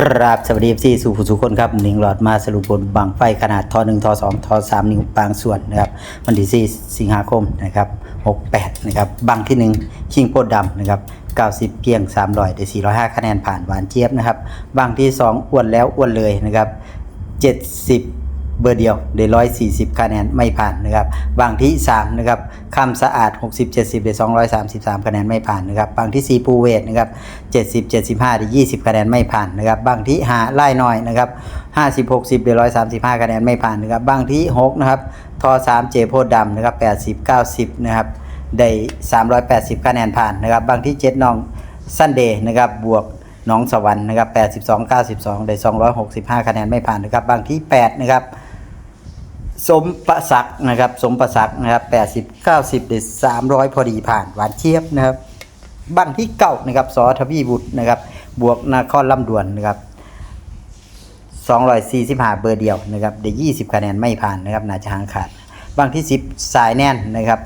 กราบสวัสดีที่สู่ผู้สุคนครับหนิงหลอดมาสรุปผลบางไฟขนาดทอหนึ่งทอสองทอสามนิ้วบางส่วนนะครับวันที่4สิงหาคมนะครับหกแปดนะครับบางที่หนึ่งชิงโพดดำนะครับเก้าสิบเพียงสามร้อยได้อยห้าคะแนนผ่านหวานเจี๊ยบนะครับบางที่สองอ้วนแล้วอ้วนเลยนะครับเจ็ดสิบ เบอร์เดียวได้ร้อยสี่สิบคะแนนไม่ผ่านนะครับบางที่สามนะครับคำสะอาดหกสิบเจ็ดสิบได้สองร้อยสามสิบสามคะแนนไม่ผ่านนะครับบางที่สี่ภูเวทนะครับเจ็ดสิบเจ็ดสิบห้าได้ยี่สิบคะแนนไม่ผ่านนะครับบางที่หาไล่น้อยนะครับห้าสิบหกสิบได้ร้อยสามสิบห้าคะแนนไม่ผ่านนะครับบางที่หกนะครับทอสามเจโพดดำนะครับแปดสิบเก้าสิบนะครับได้สามร้อยแปดสิบคะแนนผ่านนะครับบางที่เจ็ดน้องซันเดย์นะครับบวกน้องสวรรค์นะครับ82 92 ได้ 265 คะแนนไม่ผ่านนะครับ บางที่ 8 นะครับ สมประศักนะครับ สมประศักนะครับ80 90ได้300พอดีผ่านหวานเชียบนะครับบางที่เก้านะครับสอทวีบุตรนะครับ บวกนาครลำดวนนะครับ245เบอร์เดียวนะครับได้20คะแนนไม่ผ่านนะครับน่าจะห่างขาดบางที่10สายแน่นนะครับ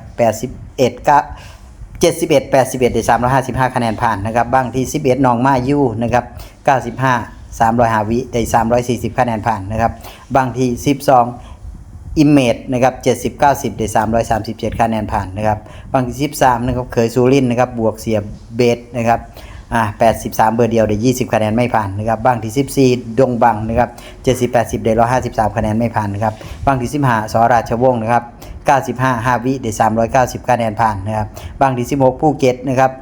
81ก็71 81ได้355คะแนนผ่านนะครับบางที่11หนองมายู่นะครับ95 300วิได้340คะแนนผ่านนะครับบางที่12อิมเม จนะครับ 70 90 ได้ 337 คะแนนผ่านนะครับบางที่13นะครับเคยซูรินนะครับบวกเสียเบสนะครับอ่า83 เบอร์เดียวได้ 20 คะแนนไม่ผ่านนะครับบางที่ 14 ดงบังนะครับ70 80 ได้ 153 คะแนนไม่ผ่านนะครับบางที่15สราชวงศ์นะครับ95 5วิได้ 390 คะแนนผ่านนะครับบางที่ 16 ภูเก็ตนะครับ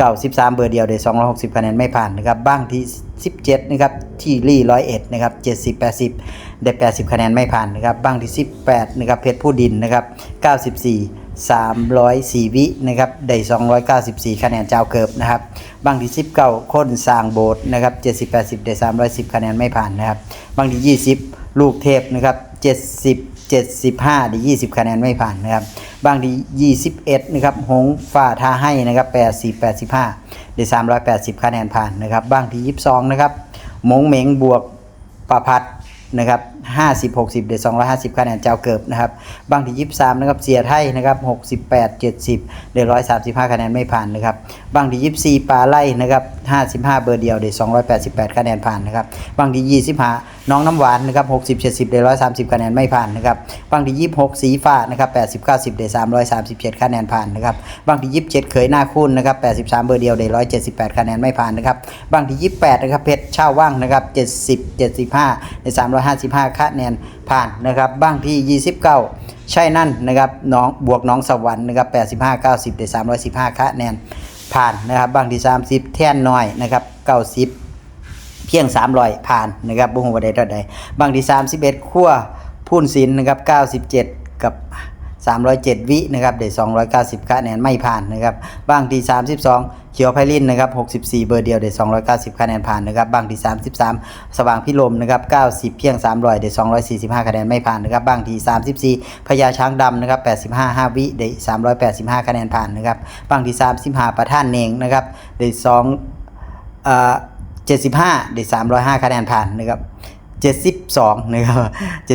93เบอร์เดียวได้ 260 คะแนนไม่ผ่านนะครับบางที่ 17 นะครับที่รี่101 นะครับ 70 80 ได้ 80 คะแนนไม่ผ่านนะครับบางที่ 18นะครับเพชรผู้ดินนะครับ94 304 วินะครับได้ 294 คะแนนเจ้าเกิบนะครับบางที่ 19คนสร้างโบสถ์นะครับ70 80 ได้ 310 คะแนนไม่ผ่านนะครับบางที่ 20 ลูกเทพนะครับ70 75ได้20 คะแนนไม่ผ่านนะครับบางที่21นะครับหงฝ่าท่าให้นะครับ80 85 ได้ 380 คะแนนผ่านนะครับบางที่ 22 นะครับมงเหมงบวกประพัด นะครับ50 60เด้250คะแนนเจ้าเกิบนะครับบางที่23นะครับเสียไทยนะครับ68 70ได้135คะแนนไม่ผ่านนะครับบางที่24ปลาไล่นะครับ55เบอร์เดียวเด้288คะแนนผ่านนะครับบางที่25 น้องน้ำหวานนะครับ60 70ได้130คะแนนไม่ผ่านนะครับบางที่26สีฟ้านะครับ80 90ได้337คะแนนผ่านนะครับบางที่27เขยหน้าคุณนะครับ83เบอร์เดียวได้178คะแนนไม่ผ่านนะครับบางที่28นะครับเพชรเช่าว่างนะครับ70 75ได้355คะแนนผ่านนะครับบางที่29ใช่นั่นนะครับน้องบวกน้องสวรรค์นะครับ85 90ได้315คะแนนผ่านนะครับบางที่30แท่นน้อยนะครับ90 เพียง 300 ผ่านนะครับบุ้งหัวใดเท่าใดบางที่ 31ขั้วพูนศิลป์นะครับ 97 กับ 307 วินะครับได้290คะแนนไม่ผ่านนะครับบางที่ 32 เขียวไพลินนะครับ 64 เบอร์เดียวได้290คะแนนผ่านนะครับบางที่ 33 สว่างพิลมนะครับ90 เพียง 300ได้245คะแนนไม่ผ่านนะครับบางที่ 34 พญาช้างดำนะครับ85 5วิได้385คะแนนผ่านนะครับบางที่ 35 ประท่านเนงนะครับได้2เอ่อ 75ได้305คะแนนผ่านนะครับ72นะครับ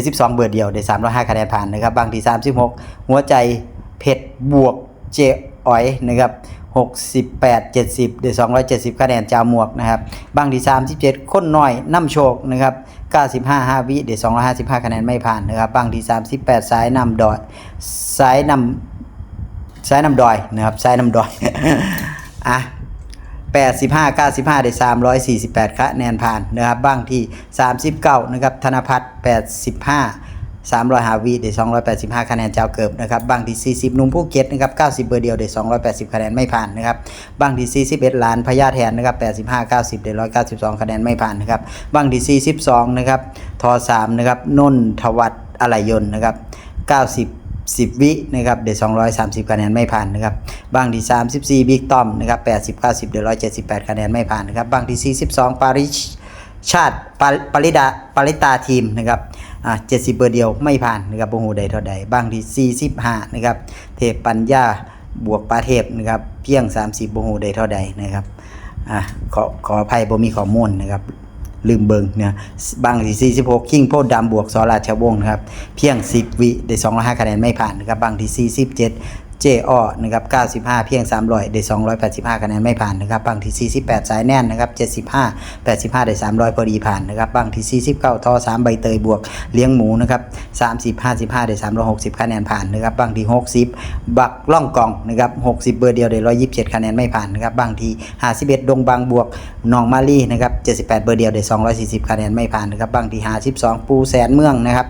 72 เบอร์เดียวได้305คะแนนผ่านนะครับบางที 36 หัวใจเพชรบวกเจอ๋อยนะครับ68 70ได้270 คะแนนจาหมวกนะครับบางที 37คนน้อยน้ำโชคนะครับ95 5วิได้255 คะแนนไม่ผ่านนะครับบางที 38 สายนำดอยสายนำสายนำดอยนะครับสายนำดอยอะ 85 95 ได้ 348 คะแนนผ่านนะครับบ้างที่ 39 นะครับ ธนพัฒน์85 300หาวีได้285 คะแนนเจ้าเกิบนะครับบางที่ 40 นุ่มภูเก็ตนะครับ90 เบอร์เดียวได้280 คะแนนไม่ผ่านนะครับบางที่ 41 ล้านพญาแทนนะครับ85 90ได้192 คะแนนไม่ผ่านนะครับบางที่ 42 นะครับทอ3นะครับนนทวัฒน์อะไรยนนะครับ90 10 วินะครับเดี๋ยว230 คะแนนไม่ผ่านนะครับบางที่ 34 บิ๊กตอมนะครับ80 90 เดี๋ยว178 คะแนนไม่ผ่านนะครับบางที่ 42 ปาริชชาติปาปริดาปาริตาทีมนะครับอ่า70เบอร์เดียวไม่ผ่านนะครับบ่ฮู้ใดเท่าใดบางที่ 45 นะครับ เทพปัญญาบวกปาเทพนะครับเพียง 30บ่ฮู้ใดเท่าใดนะครับอ่าขอขออภัยบ่มีข้อมูลนะครับ ลืมเบิงเนี่ยบางที่46คิงโพดดำบวกสราชวงศ์นะครับ เพียง 10 วิได้205คะแนนไม่ผ่านนะครับบางที่47 เจเจอนะครับ95 เพียง 300 ได้ 285 คะแนนไม่ผ่านนะครับบางที่ 48 สายแน่นนะครับ 75 85 ได้ 300 พอดีผ่านนะครับบางที่ 49ทอ3 ใบเตยบวกเลี้ยงหมูนะครับ30 55 ได้ 360 คะแนนผ่านนะครับบางที่ 60 บักล่องกองนะครับ60 เบอร์เดียวได้ 127 คะแนนไม่ผ่านนะครับบางที่ 51 ดงบางบวกหนองมาลี่นะครับ78 เบอร์เดียวได้ 240 คะแนนไม่ผ่านนะครับบางที่ 52 ปูแสนเมืองนะครับ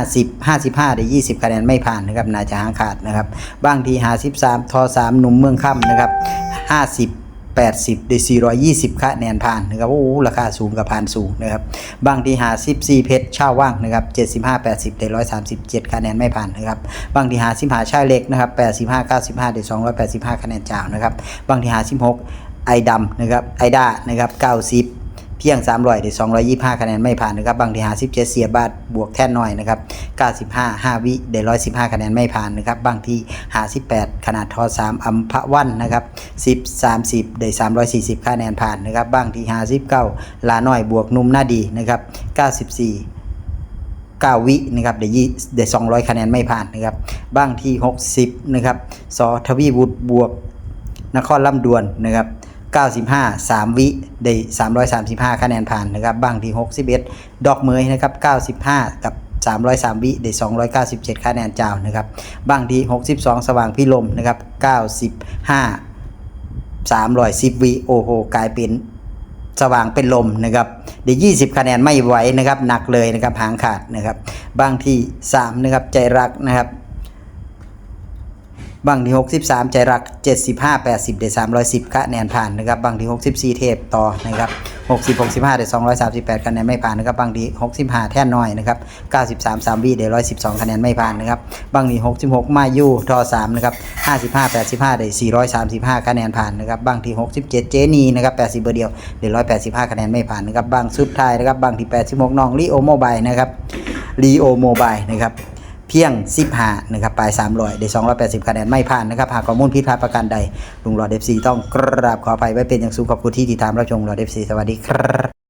50 55 ได้ 20 คะแนนไม่ผ่านนะครับนาจะหางขาดนะครับบางทีี53ทอ3หนุ่มเมืองค่ำนะครับ 50 80ได้420 คะแนนผ่านนะครับโอ้ราคาสูงกับผ่านสูงนะครับบางที่54เพชรเช่าว่างนะครับ75 80ได้137 คะแนนไม่ผ่านนะครับบางที่55ชายเล็กนะครับ85 95ได้285 คะแนนจ่าวนะครับบางที่56ไอดำนะครับไอด้านะครับ90 พียง 300ได้225 คะแนนไม่ผ่านนะครับ บางที่57เสียบาทบวกแท่นน้อยนะครับ 95 5 วิได้115 คะแนนไม่ผ่านนะครับ บางที่58ขนาดทอ3อัมพวันนะครับ10 30 ได้ 340 คะแนนผ่านนะครับ บางที่59ลาน้อยบวกนุ่มหน้าดีนะครับ 94 9 วินะครับเดี๋ยวยี่เดี๋ยว200 คะแนนไม่ผ่านนะครับ บ้างที่ 60 นะครับสอทวีวุฒิบวกนครลำดวนนะครับ 95 3 วิได้ 335 คะแนนผ่านนะครับบางที่ 61 ดอกเมยนะครับ 95 กับ 303 วิได้ 297 คะแนนจ่าวนะครับบางที่ 62 สว่างพิลมนะครับ 95 310 วิโอ้โหกลายเป็นสว่างเป็นลมนะครับเดี๋ยว20 คะแนนไม่ไหวนะครับหนักเลยนะครับหางขาดนะครับบางที่ 3 นะครับใจรักนะครับ บางที่ 63 ใจรัก 75 80 ได้ 310 คะแนนผ่านนะครับบางที่ 64 เทพต่อนะครับ 60 65 ได้ 238 คะแนนไม่ผ่านนะครับบางที่ 65 แท่นน้อยนะครับ 93 3วิได้ 112 คะแนนไม่ผ่านนะครับบางที่ 66 มายูทอ3นะครับ 55 85 ได้ 435 คะแนนผ่านนะครับบางที่ 67 เจนีนะครับ80 เบอร์เดียวได้ 185 คะแนนไม่ผ่านนะครับบางสุดท้ายนะครับบางที่ 86 น้องลีโอโมบายนะครับลีโอโมบายนะครับ เพียง 15นะครับปลาย 300ได้280คะแนนไม่ผ่านนะครับหากข้อมูลผิดพลาดประการใดลุงหลอดเอฟซีต้องกราบขออภัยไว้เป็นอย่างสูงขอบคุณที่ติดตามรับชมหลอดเอฟซีสวัสดีครับ